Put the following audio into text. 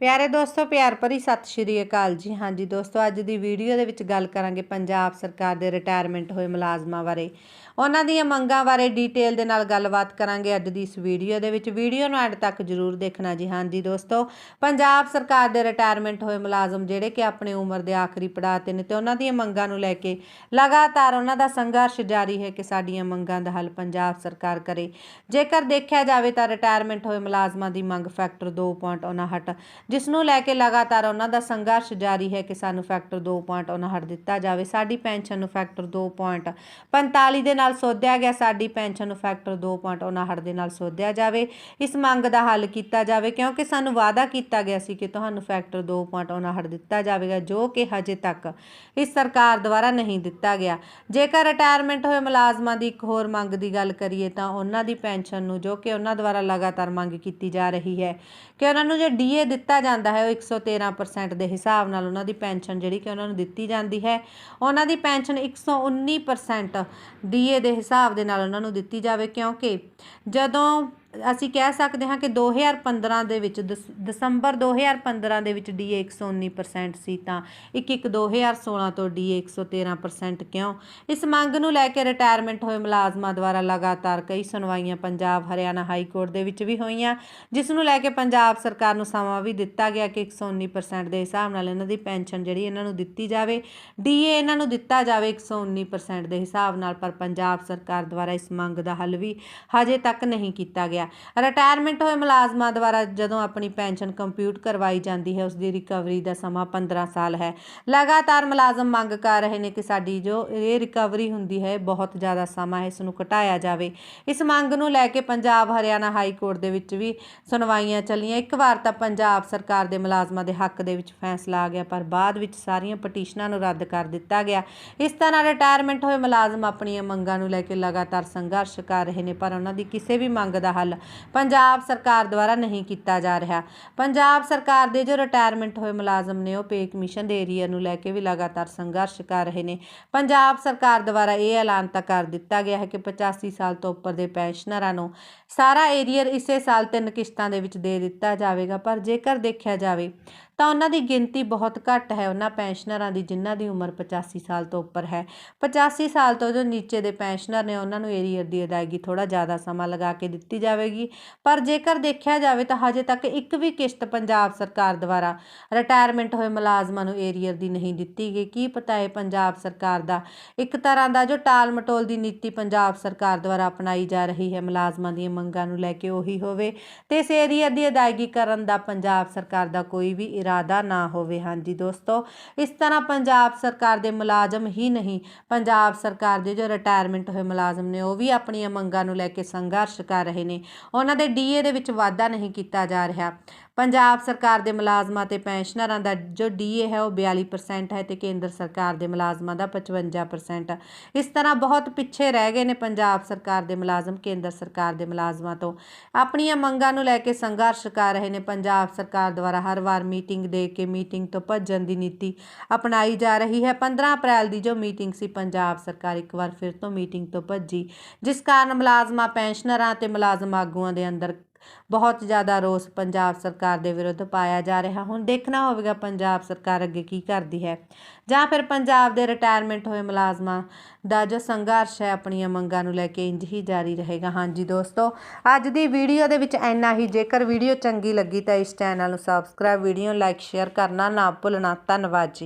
ਪਿਆਰੇ ਦੋਸਤੋ, ਪਿਆਰ ਭਰੀ ਸਤਿ ਸ਼੍ਰੀ ਅਕਾਲ ਜੀ। ਹਾਂਜੀ ਦੋਸਤੋ, ਅੱਜ ਦੀ ਵੀਡੀਓ ਦੇ ਵਿੱਚ ਗੱਲ ਕਰਾਂਗੇ ਪੰਜਾਬ ਸਰਕਾਰ ਦੇ ਰਿਟਾਇਰਮੈਂਟ ਹੋਏ ਮੁਲਾਜ਼ਮਾਂ ਬਾਰੇ। ਉਹਨਾਂ ਦੀਆਂ ਮੰਗਾਂ ਬਾਰੇ ਡੀਟੇਲ ਦੇ ਨਾਲ ਗੱਲਬਾਤ ਕਰਾਂਗੇ ਅੱਜ ਦੀ ਇਸ ਵੀਡੀਓ ਦੇ ਵਿੱਚ। ਵੀਡੀਓ ਨੂੰ ਐਂਡ ਤੱਕ ਜਰੂਰ ਦੇਖਣਾ ਜੀ। ਹਾਂਜੀ ਦੋਸਤੋ, ਪੰਜਾਬ ਸਰਕਾਰ ਦੇ ਰਿਟਾਇਰਮੈਂਟ ਹੋਏ ਮੁਲਾਜ਼ਮ ਜਿਹੜੇ ਕਿ ਆਪਣੀ ਉਮਰ ਦੇ ਆਖਰੀ ਪੜਾਅ ਤੇ ਨੇ ਤੇ ਉਹਨਾਂ ਦੀਆਂ ਮੰਗਾਂ ਨੂੰ ਲੈ ਕੇ ਲਗਾਤਾਰ ਉਹਨਾਂ ਦਾ ਸੰਘਰਸ਼ ਜਾਰੀ ਹੈ ਕਿ ਸਾਡੀਆਂ ਮੰਗਾਂ ਦਾ ਹੱਲ ਪੰਜਾਬ ਸਰਕਾਰ ਕਰੇ। ਜੇਕਰ ਦੇਖਿਆ ਜਾਵੇ ਤਾਂ ਰਿਟਾਇਰਮੈਂਟ ਹੋਏ ਮੁਲਾਜ਼ਮਾਂ ਦੀ ਮੰਗ ਫੈਕਟਰ 2.59 ਜਿਸ ਨੂੰ ਲੈ ਕੇ ਲਗਾਤਾਰ ਉਹਨਾਂ ਦਾ ਸੰਘਰਸ਼ ਜਾਰੀ ਹੈ ਕਿ ਸਾਨੂੰ ਫੈਕਟਰ 2.59 ਦਿੱਤਾ ਜਾਵੇ। ਸਾਡੀ ਪੈਨਸ਼ਨ ਨੂੰ ਫੈਕਟਰ 2.45 ਦੇ ਨਾਲ ਸੋਧਿਆ ਗਿਆ। ਸਾਡੀ ਪੈਨਸ਼ਨ ਨੂੰ ਫੈਕਟਰ 2.59 ਦੇ ਨਾਲ ਸੋਧਿਆ ਜਾਵੇ। ਇਸ ਮੰਗ ਦਾ ਹੱਲ ਕੀਤਾ ਜਾਵੇ ਕਿਉਂਕਿ ਸਾਨੂੰ ਵਾਅਦਾ ਕੀਤਾ ਗਿਆ ਸੀ ਕਿ ਤੁਹਾਨੂੰ ਫੈਕਟਰ 2.59 ਦਿੱਤਾ ਜਾਵੇਗਾ, ਜੋ ਕਿ ਹਜੇ ਤੱਕ ਇਸ ਸਰਕਾਰ ਦੁਆਰਾ ਨਹੀਂ ਦਿੱਤਾ ਗਿਆ। ਜੇਕਰ ਰਿਟਾਇਰਮੈਂਟ ਹੋਏ ਮੁਲਾਜ਼ਮਾਂ ਦੀ ਇੱਕ ਹੋਰ ਮੰਗ ਦੀ ਗੱਲ ਕਰੀਏ ਤਾਂ ਉਹਨਾਂ ਦੀ ਪੈਨਸ਼ਨ ਨੂੰ ਜੋ ਕਿ ਉਹਨਾਂ ਦੁਆਰਾ ਲਗਾਤਾਰ ਮੰਗ ਕੀਤੀ ਜਾ ਰਹੀ ਹੈ ਕਿ ਉਹਨਾਂ ਨੂੰ ਜੋ ਡੀਏ ਦਿੱਤਾ ਜਾਂਦਾ ਹੈ, ਉਹ 113% ਦੇ ਹਿਸਾਬ ਨਾਲ ਉਹਨਾਂ ਦੀ ਪੈਨਸ਼ਨ ਜਿਹੜੀ ਕਿ ਉਹਨਾਂ ਨੂੰ ਦਿੱਤੀ ਜਾਂਦੀ ਹੈ। ਉਹਨਾਂ ਦੀ ਪੈਨਸ਼ਨ 119% ਡੀਏ ਦੇ ਹਿਸਾਬ ਦੇ ਨਾਲ ਉਹਨਾਂ ਨੂੰ ਦਿੱਤੀ ਜਾਵੇ ਕਿਉਂਕਿ ਜਦੋਂ ਅਸੀਂ ਕਹਿ ਸਕਦੇ ਹਾਂ ਕਿ 2015 ਦੇ ਵਿੱਚ ਦਸ- ਦਸੰਬਰ 2015 ਦੇ ਵਿੱਚ ਡੀਏ 119% ਸੀ ਤਾਂ 1 2016 ਤੋਂ ਡੀਏ 113% ਕਿਉਂ? ਇਸ ਮੰਗ ਨੂੰ ਲੈ ਕੇ ਰਿਟਾਇਰਮੈਂਟ ਹੋਏ ਮੁਲਾਜ਼ਮਾਂ ਦੁਆਰਾ ਲਗਾਤਾਰ ਕਈ ਸੁਣਵਾਈਆਂ ਪੰਜਾਬ, ਹਰਿਆਣਾ ਹਾਈ ਕੋਰਟ ਦੇ ਵਿੱਚ ਵੀ ਹੋਈਆਂ, ਜਿਸ ਨੂੰ ਲੈ ਕੇ ਪੰਜਾਬ ਸਰਕਾਰ ਨੂੰ ਸਮਾਂ ਵੀ ਦਿੱਤਾ ਗਿਆ ਕਿ 119% ਦੇ ਹਿਸਾਬ ਨਾਲ ਇਹਨਾਂ ਦੀ ਪੈਨਸ਼ਨ ਜਿਹੜੀ ਇਹਨਾਂ ਨੂੰ ਦਿੱਤੀ ਜਾਵੇ ਡੀਏ ਇਹਨਾਂ ਨੂੰ ਦਿੱਤਾ ਜਾਵੇ 119% ਦੇ ਹਿਸਾਬ ਨਾਲ, ਪਰ ਪੰਜਾਬ ਸਰਕਾਰ ਦੁਆਰਾ ਇਸ ਮੰਗ ਦਾ ਹੱਲ ਵੀ ਹਜੇ ਤੱਕ ਨਹੀਂ ਕੀਤਾ ਗਿਆ। ਰਿਟਾਇਰਮੈਂਟ ਹੋਏ ਮੁਲਾਜ਼ਮਾਂ ਦੁਆਰਾ ਜਦੋਂ ਆਪਣੀ ਪੈਨਸ਼ਨ ਕੰਪਿਊਟ ਕਰਵਾਈ ਜਾਂਦੀ ਹੈ ਉਸ ਦੀ ਰਿਕਵਰੀ ਦਾ ਸਮਾਂ 15 ਸਾਲ ਹੈ। ਲਗਾਤਾਰ ਮੁਲਾਜ਼ਮ ਮੰਗ ਕਰ ਰਹੇ ਨੇ ਕਿ ਸਾਡੀ ਜੋ ਇਹ ਰਿਕਵਰੀ ਹੁੰਦੀ ਹੈ ਬਹੁਤ ਜ਼ਿਆਦਾ ਸਮਾਂ ਹੈ ਇਸ ਨੂੰ ਘਟਾਇਆ ਜਾਵੇ। ਇਸ ਮੰਗ ਨੂੰ ਲੈ ਕੇ ਪੰਜਾਬ ਹਰਿਆਣਾ ਹਾਈ ਕੋਰਟ ਦੇ ਵਿੱਚ ਵੀ ਸੁਣਵਾਈਆਂ ਚੱਲੀਆਂ। ਇੱਕ ਵਾਰ ਤਾਂ ਪੰਜਾਬ ਸਰਕਾਰ ਦੇ ਮੁਲਾਜ਼ਮਾਂ ਦੇ ਹੱਕ ਦੇ ਵਿੱਚ ਫੈਸਲਾ ਆ ਗਿਆ, ਪਰ ਬਾਅਦ ਵਿੱਚ ਸਾਰੀਆਂ ਪਟੀਸ਼ਨਾਂ ਨੂੰ ਰੱਦ ਕਰ ਦਿੱਤਾ ਗਿਆ। ਇਸ ਤਰ੍ਹਾਂ ਰਿਟਾਇਰਮੈਂਟ ਹੋਏ ਮੁਲਾਜ਼ਮ ਆਪਣੀਆਂ ਮੰਗਾਂ ਨੂੰ ਲੈ ਕੇ ਲਗਾਤਾਰ ਸੰਘਰਸ਼ ਕਰ ਰਹੇ ਨੇ, ਪਰ ਉਹਨਾਂ ਦੀ ਕਿਸੇ ਵੀ ਮੰਗ ਦਾ ਹੱਲ ਪੰਜਾਬ ਸਰਕਾਰ ਦੁਆਰਾ ਨਹੀਂ ਕੀਤਾ ਜਾ ਰਿਹਾ। ਪੰਜਾਬ ਸਰਕਾਰ ਦੇ ਜੋ ਰਿਟਾਇਰਮੈਂਟ ਹੋਏ ਮੁਲਾਜ਼ਮ ਨੇ, ਉਹ ਪੇ ਕਮਿਸ਼ਨ ਦੇ ਏਰੀਆ ਨੂੰ ਲੈ ਕੇ ਵੀ ਲਗਾਤਾਰ ਸੰਘਰਸ਼ ਕਰ ਰਹੇ ਨੇ। ਪੰਜਾਬ ਸਰਕਾਰ ਦੁਆਰਾ ਇਹ ਐਲਾਨ ਤਾਂ ਕਰ ਦਿੱਤਾ ਗਿਆ ਹੈ ਕਿ 85 ਸਾਲ ਤੋਂ ਉੱਪਰ ਦੇ ਪੈਨਸ਼ਨਰਾਂ ਨੂੰ ਸਾਰਾ ਏਰੀਅਰ ਇਸੇ ਸਾਲ ਤਿੰਨ ਕਿਸ਼ਤਾਂ ਦੇ ਵਿੱਚ ਦੇ ਦਿੱਤਾ ਜਾਵੇਗਾ, ਪਰ ਜੇਕਰ ਦੇਖਿਆ ਜਾਵੇ ਤਾਂ ਉਹਨਾਂ ਦੀ ਗਿਣਤੀ ਬਹੁਤ ਘੱਟ ਹੈ। ਉਹਨਾਂ ਪੈਨਸ਼ਨਰਾਂ ਦੀ, ਜਿਨ੍ਹਾਂ ਦੀ ਉਮਰ 85 ਸਾਲ ਤੋਂ ਉੱਪਰ ਹੈ। 85 ਸਾਲ ਤੋਂ ਜੋ ਨੀਚੇ ਦੇ ਪੈਨਸ਼ਨਰ ਨੇ, ਉਹਨਾਂ ਨੂੰ ਏਰੀਅਰ ਦੀ ਅਦਾਇਗੀ ਥੋੜਾ ਜ਼ਿਆਦਾ ਸਮਾਂ ਲਗਾ ਕੇ ਦਿੱਤੀ ਜਾਵੇਗੀ। ਪਰ ਜੇਕਰ ਦੇਖਿਆ ਜਾਵੇ ਤਾਂ ਹਜੇ ਤੱਕ ਇੱਕ ਵੀ ਕਿਸ਼ਤ ਪੰਜਾਬ ਸਰਕਾਰ ਦੁਆਰਾ ਰਿਟਾਇਰਮੈਂਟ ਹੋਏ ਮੁਲਾਜ਼ਮਾਂ ਨੂੰ ਏਰੀਅਰ ਦੀ ਨਹੀਂ ਦਿੱਤੀ ਗਈ। ਕੀ ਪਤਾ ਹੈ ਪੰਜਾਬ ਸਰਕਾਰ ਦਾ ਇੱਕ ਤਰ੍ਹਾਂ ਦਾ ਜੋ ਟਾਲ ਮਟੋਲ ਦੀ ਨੀਤੀ ਪੰਜਾਬ ਸਰਕਾਰ ਦੁਆਰਾ ਅਪਣਾਈ ਜਾ ਰਹੀ ਹੈ, ਮੁਲਾਜ਼ਮਾਂ ਦੀਆਂ ਮੰਗਾਂ ਨੂੰ ਲੈ ਕੇ ਉਹੀ ਹੋਵੇ। ਤੇ ਇਸ ਏਰੀਅਰ ਦੀ ਅਦਾਇਗੀ ਕਰਨ ਦਾ ਪੰਜਾਬ ਸਰਕਾਰ ਦਾ ਕੋਈ ਵੀ ਇਰਾਦਾ ਨਾ ਹੋਵੇ। ਹਾਂਜੀ ਦੋਸਤੋ, ਇਸ ਤਰ੍ਹਾਂ ਪੰਜਾਬ ਸਰਕਾਰ ਦੇ ਮੁਲਾਜ਼ਮ ਹੀ ਨਹੀਂ। ਪੰਜਾਬ ਸਰਕਾਰ ਦੇ ਜੋ ਰਿਟਾਇਰਮੈਂਟ ਹੋਏ ਮੁਲਾਜ਼ਮ ਨੇ, ਉਹ ਵੀ ਆਪਣੀਆਂ ਮੰਗਾਂ ਨੂੰ ਲੈ ਕੇ ਸੰਘਰਸ਼ ਕਰ ਰਹੇ ਨੇ। ਉਹਨਾਂ ਦੇ ਡੀਏ ਦੇ ਵਿੱਚ ਵਾਧਾ ਨਹੀਂ ਕੀਤਾ ਜਾ ਰਿਹਾ। ਪੰਜਾਬ ਸਰਕਾਰ ਦੇ ਮੁਲਾਜ਼ਮਾਂ ਤੇ ਪੈਨਸ਼ਨਰਾਂ ਦਾ ਜੋ ਡੀਏ ਹੈ ਉਹ 42% ਹੈ ਤੇ ਕੇਂਦਰ ਸਰਕਾਰ ਦੇ ਮੁਲਾਜ਼ਮਾਂ ਦਾ 55% ਇਸ ਤਰ੍ਹਾਂ ਬਹੁਤ ਪਿੱਛੇ ਰਹਿ ਗਏ ਨੇ ਪੰਜਾਬ ਸਰਕਾਰ ਦੇ ਮੁਲਾਜ਼ਮ, ਕੇਂਦਰ ਸਰਕਾਰ ਦੇ ਮੁਲਾਜ਼ਮਾਂ ਤੋਂ। ਆਪਣੀਆਂ ਮੰਗਾਂ ਨੂੰ ਲੈ ਕੇ ਸੰਘਰਸ਼ ਕਰ ਰਹੇ ਨੇ ਪੰਜਾਬ ਸਰਕਾਰ ਦੁਆਰਾ ਹਰ ਵਾਰ ਮੀਟਿੰਗ ਦੇ ਕੇ ਮੀਟਿੰਗ ਤੋਂ ਭੱਜਣ ਦੀ ਨੀਤੀ ਅਪਣਾਈ ਜਾ ਰਹੀ ਹੈ। 15 ਅਪ੍ਰੈਲ ਦੀ ਜੋ ਮੀਟਿੰਗ ਸੀ, ਪੰਜਾਬ ਸਰਕਾਰ ਇੱਕ ਵਾਰ ਫਿਰ ਤੋਂ ਮੀਟਿੰਗ ਤੋਂ ਭੱਜੀ, ਜਿਸ ਕਾਰਨ ਮੁਲਾਜ਼ਮਾਂ, ਪੈਨਸ਼ਨਰਾਂ ਤੇ ਮੁਲਾਜ਼ਮ ਆਗੂਆਂ ਦੇ ਅੰਦਰ ਬਹੁਤ ਜ਼ਿਆਦਾ ਰੋਸ ਪੰਜਾਬ ਸਰਕਾਰ ਦੇ ਵਿਰੁੱਧ ਪਾਇਆ ਜਾ ਰਿਹਾ। ਹੁਣ ਦੇਖਣਾ ਹੋਵੇਗਾ ਪੰਜਾਬ ਸਰਕਾਰ ਅੱਗੇ ਕੀ ਕਰਦੀ ਹੈ। ਜਾਂ ਫਿਰ ਪੰਜਾਬ ਦੇ ਰਿਟਾਇਰਮੈਂਟ ਹੋਏ ਮੁਲਾਜ਼ਮਾਂ ਦਾ ਜੋ ਸੰਘਰਸ਼ ਹੈ ਆਪਣੀਆਂ ਮੰਗਾਂ ਨੂੰ ਲੈ ਕੇ ਇੰਜ ਹੀ ਜਾਰੀ ਰਹੇਗਾ। ਹਾਂਜੀ ਦੋਸਤੋ, ਅੱਜ ਦੀ ਵੀਡੀਓ ਦੇ ਵਿੱਚ ਇੰਨਾ ਹੀ। ਜੇਕਰ ਵੀਡੀਓ ਚੰਗੀ ਲੱਗੀ ਤਾਂ ਇਸ ਚੈਨਲ ਨੂੰ ਸਬਸਕ੍ਰਾਈਬ ਵੀਡੀਓ ਲਾਈਕ ਸ਼ੇਅਰ ਕਰਨਾ ਨਾ ਭੁੱਲਣਾ। ਧੰਨਵਾਦ ਜੀ।